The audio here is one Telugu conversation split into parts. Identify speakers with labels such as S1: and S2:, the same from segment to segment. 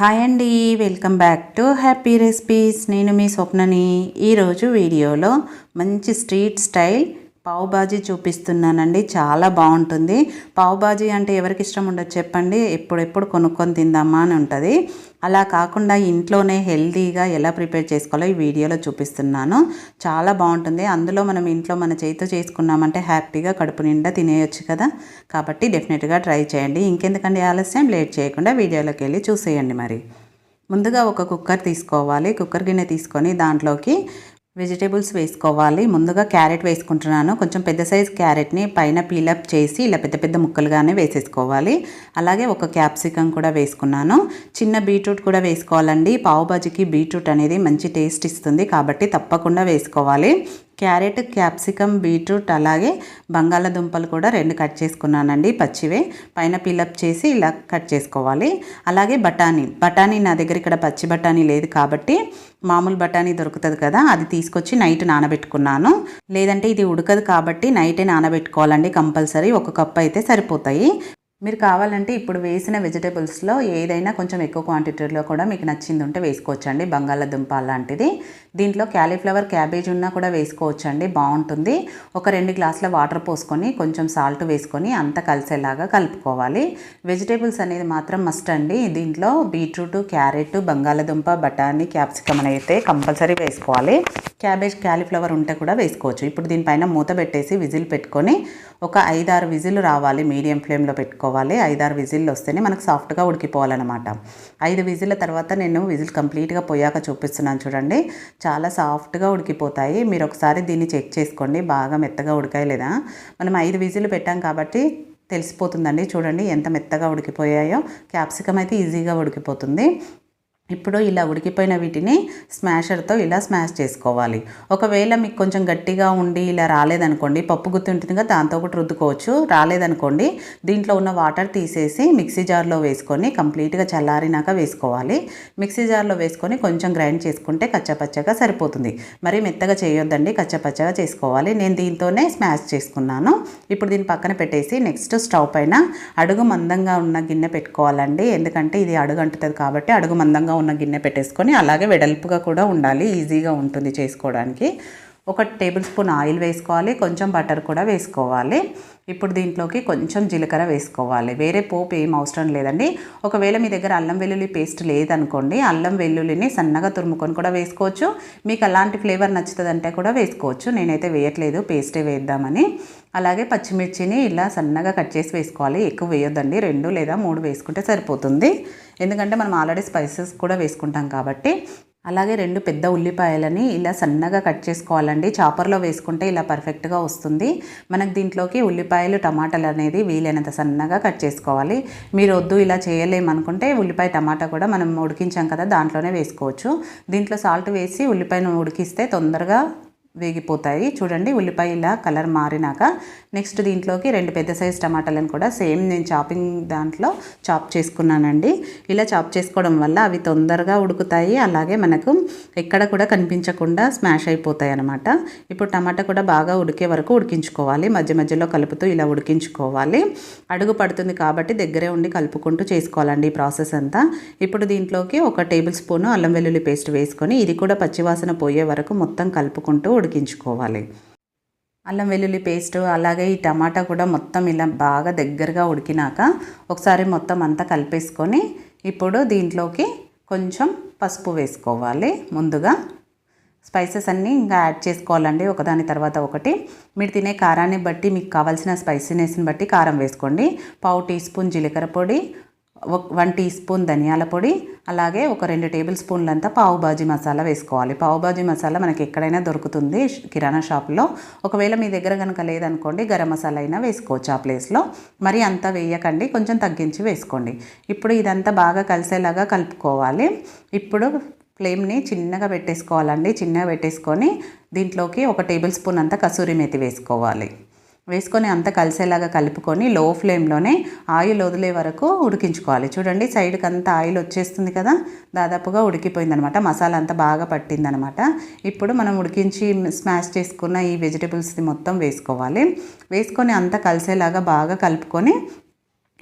S1: హాయ్ అండి welcome back to happy recipes నేను మీ స్వప్నని ఈరోజు వీడియోలో మంచి స్ట్రీట్ స్టైల్ పావు బాజీ చూపిస్తున్నానండి చాలా బాగుంటుంది పావు బాజీ అంటే ఎవరికి ఇష్టం ఉండదు చెప్పండి ఎప్పుడెప్పుడు కొనుక్కొని తిందామా అని ఉంటుంది అలా కాకుండా ఇంట్లోనే హెల్తీగా ఎలా ప్రిపేర్ చేసుకోవాలో ఈ వీడియోలో చూపిస్తున్నాను చాలా బాగుంటుంది అందులో మనం ఇంట్లో మన చేతితో చేసుకున్నామంటే హ్యాపీగా కడుపు నిండా తినేయొచ్చు కదా కాబట్టి డెఫినెట్గా ట్రై చేయండి ఇంకెందుకండి ఆలస్యం లేట్ చేయకుండా వీడియోలోకి వెళ్ళి చూసేయండి మరి ముందుగా ఒక కుక్కర్ తీసుకోవాలి కుక్కర్ గిన్నె తీసుకొని దాంట్లోకి వెజిటేబుల్స్ వేసుకోవాలి ముందుగా క్యారెట్ వేసుకుంటున్నాను కొంచెం పెద్ద సైజ్ క్యారెట్ని పైన పీలప్ చేసి ఇలా పెద్ద పెద్ద ముక్కలుగానే వేసేసుకోవాలి అలాగే ఒక క్యాప్సికమ్ కూడా వేసుకున్నాను చిన్న బీట్రూట్ కూడా వేసుకోవాలండి పావుబాజీకి బీట్రూట్ అనేది మంచి టేస్ట్ ఇస్తుంది కాబట్టి తప్పకుండా వేసుకోవాలి క్యారెట్ క్యాప్సికమ్ బీట్రూట్ అలాగే బంగాళదుంపలు కూడా రెండు కట్ చేసుకున్నానండి పచ్చివే పైన పిలప్ చేసి ఇలా కట్ చేసుకోవాలి అలాగే బఠానీ బఠానీ నా దగ్గర ఇక్కడ పచ్చి బఠానీ లేదు కాబట్టి మామూలు బఠానీ దొరుకుతుంది కదా అది తీసుకొచ్చి నైట్ నానబెట్టుకున్నాను లేదంటే ఇది ఉడకదు కాబట్టి నైటే నానబెట్టుకోవాలండి కంపల్సరీ ఒక కప్పు అయితే సరిపోతాయి మీరు కావాలంటే ఇప్పుడు వేసిన వెజిటేబుల్స్లో ఏదైనా కొంచెం ఎక్కువ క్వాంటిటీలో కూడా మీకు నచ్చింది ఉంటే వేసుకోవచ్చండి బంగాళాదుంప లాంటిది దీంట్లో క్యాలీఫ్లవర్ క్యాబేజ్ ఉన్నా కూడా వేసుకోవచ్చు అండి బాగుంటుంది ఒక రెండు గ్లాసుల వాటర్ పోసుకొని కొంచెం సాల్ట్ వేసుకొని అంతా కలిసేలాగా కలుపుకోవాలి వెజిటేబుల్స్ అనేది మాత్రం మస్ట్ అండి దీంట్లో బీట్రూట్ క్యారెట్ బంగాళాదుంప బఠానీ క్యాప్సికమ్ అనేది కంపల్సరీ వేసుకోవాలి క్యాబేజ్ క్యాలీఫ్లవర్ ఉంటే కూడా వేసుకోవచ్చు ఇప్పుడు దీనిపైన మూత పెట్టేసి విజిల్ పెట్టుకొని ఒక ఐదారు విజిల్ రావాలి మీడియం ఫ్లేమ్లో పెట్టుకోవాలి ఐదారు విజిల్లు వస్తేనే మనకు సాఫ్ట్గా ఉడికిపోవాలన్నమాట ఐదు విజిల్ల తర్వాత నేను విజిల్ కంప్లీట్గా పోయాక చూపిస్తున్నాను చూడండి చాలా సాఫ్ట్గా ఉడికిపోతాయి మీరు ఒకసారి దీన్ని చెక్ చేసుకోండి బాగా మెత్తగా ఉడికాయి లేదా మనం ఐదు విజిల్ పెట్టాం కాబట్టి తెలిసిపోతుందండి చూడండి ఎంత మెత్తగా ఉడికిపోయాయో క్యాప్సికమ్ అయితే ఈజీగా ఉడికిపోతుంది ఇప్పుడు ఇలా ఉడికిపోయిన వీటిని స్మాషర్తో ఇలా స్మాష్ చేసుకోవాలి ఒకవేళ మీకు కొంచెం గట్టిగా ఉండి ఇలా రాలేదనుకోండి పప్పు గుత్తి ఉంటుంది కదా దాంతో ఒకటి రుద్దుకోవచ్చు రాలేదనుకోండి దీంట్లో ఉన్న వాటర్ తీసేసి మిక్సీ జార్లో వేసుకొని కంప్లీట్గా చల్లారినాక వేసుకోవాలి మిక్సీ జార్లో వేసుకొని కొంచెం గ్రైండ్ చేసుకుంటే కచ్చపచ్చగా సరిపోతుంది మరి మెత్తగా చేయొద్దండి కచ్చపచ్చగా చేసుకోవాలి నేను దీంతోనే స్మాష్ చేసుకున్నాను ఇప్పుడు దీన్ని పక్కన పెట్టేసి నెక్స్ట్ స్టవ్ పైన అడుగు మందంగా ఉన్న గిన్నె పెట్టుకోవాలండి ఎందుకంటే ఇది అడుగు అంటుతుంది కాబట్టి అడుగు మందంగా ఉన్న గిన్నె పెట్టేసుకొని అలాగే వెడల్పుగా కూడా ఉండాలి ఈజీగా ఉంటుంది చేసుకోవడానికి ఒక టేబుల్ స్పూన్ ఆయిల్ వేసుకోవాలి కొంచెం బటర్ కూడా వేసుకోవాలి ఇప్పుడు దీంట్లోకి కొంచెం జీలకర్ర వేసుకోవాలి వేరే పోపు ఏం అవసరం లేదండి ఒకవేళ మీ దగ్గర అల్లం వెల్లుల్లి పేస్ట్ లేదనుకోండి అల్లం వెల్లుల్లిని సన్నగా తురుముకొని కూడా వేసుకోవచ్చు మీకు అలాంటి ఫ్లేవర్ నచ్చుతుందంటే కూడా వేసుకోవచ్చు నేనైతే వేయట్లేదు పేస్టే వేద్దామని అలాగే పచ్చిమిర్చిని ఇలా సన్నగా కట్ చేసి వేసుకోవాలి ఎక్కువ వేయొద్దండి రెండు లేదా మూడు వేసుకుంటే సరిపోతుంది ఎందుకంటే మనం ఆల్రెడీ స్పైసెస్ కూడా వేసుకుంటాం కాబట్టి అలాగే రెండు పెద్ద ఉల్లిపాయలని ఇలా సన్నగా కట్ చేసుకోవాలండి చాపర్లో వేసుకుంటే ఇలా పర్ఫెక్ట్గా వస్తుంది మనకు దీంట్లోకి ఉల్లిపాయలు టమాటాలు అనేది వీలైనంత సన్నగా కట్ చేసుకోవాలి మీరు వద్దు ఇలా చేయలేమనుకుంటే ఉల్లిపాయ టమాటా కూడా మనం ఉడికించాం కదా దాంట్లోనే వేసుకోవచ్చు దీంట్లో సాల్ట్ వేసి ఉల్లిపాయను ఉడికిస్తే తొందరగా వేగిపోతాయి చూడండి ఉల్లిపాయ ఇలా కలర్ మారినాక నెక్స్ట్ దీంట్లోకి రెండు పెద్ద సైజ్ టమాటాలను కూడా సేమ్ నేను చాపింగ్ దాంట్లో చాప్ చేసుకున్నానండి ఇలా చాప్ చేసుకోవడం వల్ల అవి తొందరగా ఉడుకుతాయి అలాగే మనకు ఎక్కడ కూడా కనిపించకుండా స్మాష్ అయిపోతాయి అనమాట ఇప్పుడు టమాటా కూడా బాగా ఉడికే వరకు ఉడికించుకోవాలి మధ్య మధ్యలో కలుపుతూ ఇలా ఉడికించుకోవాలి అడుగు పడుతుంది కాబట్టి దగ్గరే ఉండి కలుపుకుంటూ చేసుకోవాలండి ఈ ప్రాసెస్ అంతా ఇప్పుడు దీంట్లోకి ఒక టేబుల్ స్పూను అల్లం వెల్లుల్లి పేస్ట్ వేసుకొని ఇది కూడా పచ్చివాసన పోయే వరకు మొత్తం కలుపుకుంటూ ఉడికించుకోవాలి అల్లం వెల్లుల్లి పేస్ట్ అలాగే ఈ టమాటా కూడా మొత్తం ఇలా బాగా దగ్గరగా ఉడికినాక ఒకసారి మొత్తం అంతా కలిపేసుకొని ఇప్పుడు దీంట్లోకి కొంచెం పసుపు వేసుకోవాలి ముందుగా స్పైసెస్ అన్నీ ఇంకా యాడ్ చేసుకోవాలండి ఒకదాని తర్వాత ఒకటి మీరు తినే కారాన్ని బట్టి మీకు కావాల్సిన స్పైసీనెస్ని బట్టి కారం వేసుకోండి పావు టీ స్పూన్ జీలకర్ర పొడి వన్ టీ స్పూన్ ధనియాల పొడి అలాగే ఒక రెండు టేబుల్ స్పూన్లంతా పావుభాజీ మసాలా వేసుకోవాలి పావుబాజీ మసాలా మనకి ఎక్కడైనా దొరుకుతుంది కిరాణా షాప్లో ఒకవేళ మీ దగ్గర కనుక లేదనుకోండి గరం మసాలా అయినా వేసుకోవచ్చు ఆ ప్లేస్లో మరి అంతా వేయకండి కొంచెం తగ్గించి వేసుకోండి ఇప్పుడు ఇదంతా బాగా కలిసేలాగా కలుపుకోవాలి ఇప్పుడు ఫ్లేమ్ని చిన్నగా పెట్టేసుకోవాలండి చిన్నగా పెట్టేసుకొని దీంట్లోకి ఒక టేబుల్ స్పూన్ అంతా కసూరి మేతి వేసుకోవాలి వేసుకొని అంతా కలిసేలాగా కలుపుకొని లో ఫ్లేమ్లోనే ఆయిల్ వదిలే వరకు ఉడికించుకోవాలి చూడండి సైడ్కి అంతా ఆయిల్ వచ్చేస్తుంది కదా దాదాపుగా ఉడికిపోయిందనమాట మసాలా అంతా బాగా పట్టిందనమాట ఇప్పుడు మనం ఉడికించి స్మాష్ చేసుకున్న ఈ వెజిటేబుల్స్ని మొత్తం వేసుకోవాలి వేసుకొని అంతా కలిసేలాగా బాగా కలుపుకొని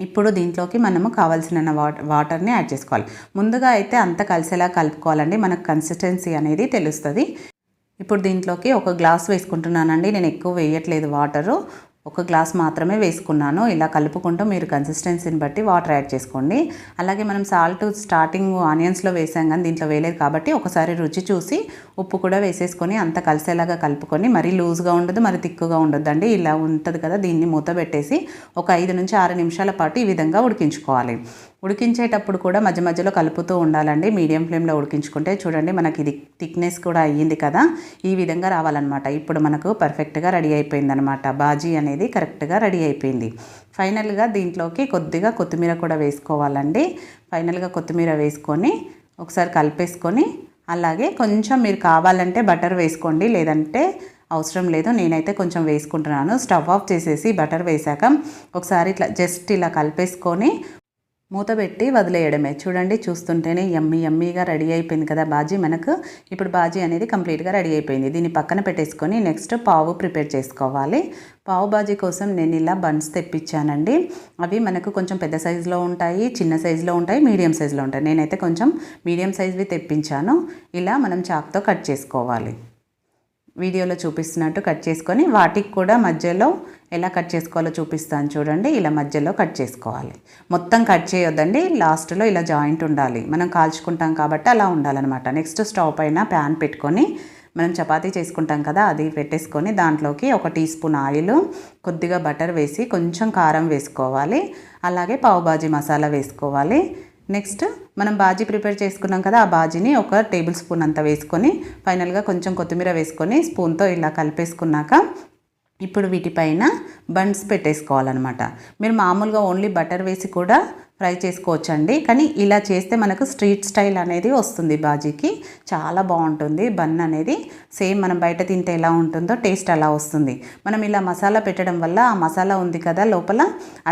S1: ఇప్పుడు దీంట్లోకి మనము కావాల్సిన వాటర్ని యాడ్ చేసుకోవాలి ముందుగా అయితే అంత కలిసేలా కలుపుకోవాలండి మనకు కన్సిస్టెన్సీ అనేది తెలుస్తుంది ఇప్పుడు దీంట్లోకి ఒక గ్లాస్ వేసుకుంటున్నానండి నేను ఎక్కువ వేయట్లేదు వాటరు ఒక గ్లాస్ మాత్రమే వేసుకున్నాను ఇలా కలుపుకుంటూ మీరు కన్సిస్టెన్సీని బట్టి వాటర్ యాడ్ చేసుకోండి అలాగే మనం సాల్ట్ స్టార్టింగ్ ఆనియన్స్లో వేసాం కానీ దీంట్లో వేయలేదు కాబట్టి ఒకసారి రుచి చూసి ఉప్పు కూడా వేసేసుకొని అంత కలిసేలాగా కలుపుకొని మరీ లూజ్గా ఉండదు మరి తిక్కుగా ఉండొద్దండి ఇలా ఉంటుంది కదా దీన్ని మూత పెట్టేసి ఒక ఐదు నుంచి ఆరు నిమిషాల పాటు ఈ విధంగా ఉడికించుకోవాలి ఉడికించేటప్పుడు కూడా మధ్య మధ్యలో కలుపుతూ ఉండాలండి మీడియం ఫ్లేమ్లో ఉడికించుకుంటే చూడండి మనకి ఇది థిక్నెస్ కూడా అయ్యింది కదా ఈ విధంగా రావాలన్నమాట ఇప్పుడు మనకు పర్ఫెక్ట్గా రెడీ అయిపోయింది అనమాట బాజీ అనేది కరెక్ట్గా రెడీ అయిపోయింది ఫైనల్గా దీంట్లోకి కొద్దిగా కొత్తిమీర కూడా వేసుకోవాలండి ఫైనల్గా కొత్తిమీర వేసుకొని ఒకసారి కలిపేసుకొని అలాగే కొంచెం మీరు కావాలంటే బటర్ వేసుకోండి లేదంటే అవసరం లేదు నేనైతే కొంచెం వేసుకుంటున్నాను స్టవ్ ఆఫ్ చేసేసి బటర్ వేసాక ఒకసారి ఇట్లా జస్ట్ ఇలా కలిపేసుకొని మూతబెట్టి వదిలేయడమే చూడండి చూస్తుంటేనే ఎమ్మి ఎమ్మీగా రెడీ అయిపోయింది కదా బాజీ మనకు ఇప్పుడు బాజీ అనేది కంప్లీట్గా రెడీ అయిపోయింది దీన్ని పక్కన పెట్టేసుకొని నెక్స్ట్ పావు ప్రిపేర్ చేసుకోవాలి పావు బాజీ కోసం నేను ఇలా బన్స్ తెప్పించానండి అవి మనకు కొంచెం పెద్ద సైజులో ఉంటాయి చిన్న సైజులో ఉంటాయి మీడియం సైజులో ఉంటాయి నేనైతే కొంచెం మీడియం సైజ్వి తెప్పించాను ఇలా మనం చాక్తో కట్ చేసుకోవాలి వీడియోలో చూపిస్తున్నట్టు కట్ చేసుకొని వాటికి కూడా మధ్యలో ఎలా కట్ చేసుకోవాలో చూపిస్తాను చూడండి ఇలా మధ్యలో కట్ చేసుకోవాలి మొత్తం కట్ చేయొద్దండి లాస్ట్లో ఇలా జాయింట్ ఉండాలి మనం కాల్చుకుంటాం కాబట్టి అలా ఉండాలన్నమాట నెక్స్ట్ స్టవ్ పైన ప్యాన్ పెట్టుకొని మనం చపాతీ చేసుకుంటాం కదా అది పెట్టేసుకొని దాంట్లోకి ఒక టీ స్పూన్ ఆయిల్ కొద్దిగా బటర్ వేసి కొంచెం కారం వేసుకోవాలి అలాగే పావుబాజీ మసాలా వేసుకోవాలి నెక్స్ట్ మనం బాజీ ప్రిపేర్ చేసుకున్నాం కదా ఆ బాజీని ఒక టేబుల్ స్పూన్ అంతా వేసుకొని ఫైనల్గా కొంచెం కొత్తిమీర వేసుకొని స్పూన్తో ఇలా కలిపేసుకున్నాక ఇప్పుడు వీటిపైన బన్స్ పెట్టేసుకోవాలన్నమాట మీరు మామూలుగా ఓన్లీ బటర్ వేసి కూడా ఫ్రై చేసుకోవచ్చండి కానీ ఇలా చేస్తే మనకు స్ట్రీట్ స్టైల్ అనేది వస్తుంది బాజీకి చాలా బాగుంటుంది బన్ అనేది సేమ్ మనం బయట తింటే ఎలా ఉంటుందో టేస్ట్ అలా వస్తుంది మనం ఇలా మసాలా పెట్టడం వల్ల ఆ మసాలా ఉంది కదా లోపల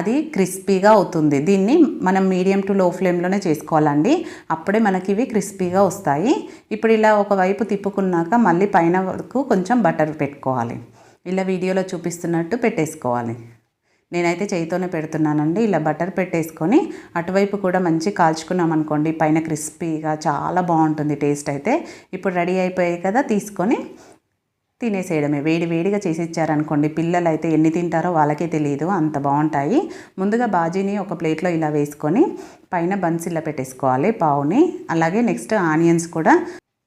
S1: అది క్రిస్పీగా అవుతుంది దీన్ని మనం మీడియం టు లో ఫ్లేమ్లోనే చేసుకోవాలండి అప్పుడే మనకి ఇవి క్రిస్పీగా వస్తాయి ఇప్పుడు ఇలా ఒకవైపు తిప్పుకున్నాక మళ్ళీ పైన వరకు కొంచెం బటర్ పెట్టుకోవాలి ఇలా వీడియోలో చూపిస్తున్నట్టు పెట్టేసుకోవాలి నేనైతే చేయితోనే పెడుతున్నానండి ఇలా బటర్ పెట్టేసుకొని అటువైపు కూడా మంచి కాల్చుకున్నాం అనుకోండి పైన క్రిస్పీగా చాలా బాగుంటుంది టేస్ట్ అయితే ఇప్పుడు రెడీ అయిపోయాయి కదా తీసుకొని తినేసేయడమే వేడి వేడిగా చేసి ఇచ్చారనుకోండి పిల్లలు అయితే ఎన్ని తింటారో వాళ్ళకే తెలియదు అంత బాగుంటాయి ముందుగా బాజీని ఒక ప్లేట్లో ఇలా వేసుకొని పైన బన్స్ ఇలా పెట్టేసుకోవాలి పావుని అలాగే నెక్స్ట్ ఆనియన్స్ కూడా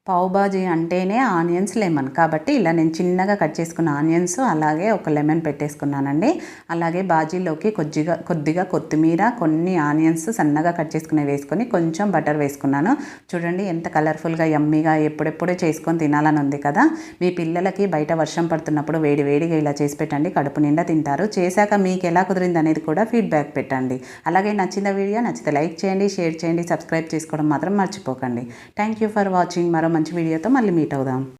S1: పావు బాజీ అంటేనే ఆనియన్స్ లెమన్ కాబట్టి ఇలా నేను చిన్నగా కట్ చేసుకున్న ఆనియన్స్ అలాగే ఒక లెమన్ పెట్టేసుకున్నానండి అలాగే బాజీలోకి కొద్దిగా కొద్దిగా కొత్తిమీర కొన్ని ఆనియన్స్ సన్నగా కట్ చేసుకునే వేసుకొని కొంచెం బటర్ వేసుకున్నాను చూడండి ఎంత కలర్ఫుల్గా ఎమ్మీగా ఎప్పుడెప్పుడే చేసుకొని తినాలని ఉంది కదా మీ పిల్లలకి బయట వర్షం పడుతున్నప్పుడు వేడి వేడిగా ఇలా చేసి పెట్టండి కడుపు నిండా తింటారు చేశాక మీకు ఎలా కుదిరింది అనేది కూడా ఫీడ్బ్యాక్ పెట్టండి అలాగే నచ్చిన వీడియో నచ్చితే లైక్ చేయండి షేర్ చేయండి సబ్స్క్రైబ్ చేసుకోవడం మాత్రం మర్చిపోకండి థ్యాంక్ యూ ఫర్ వాచింగ్ మరో మంచి వీడియోతో మళ్ళీ మీట్ అవుదాం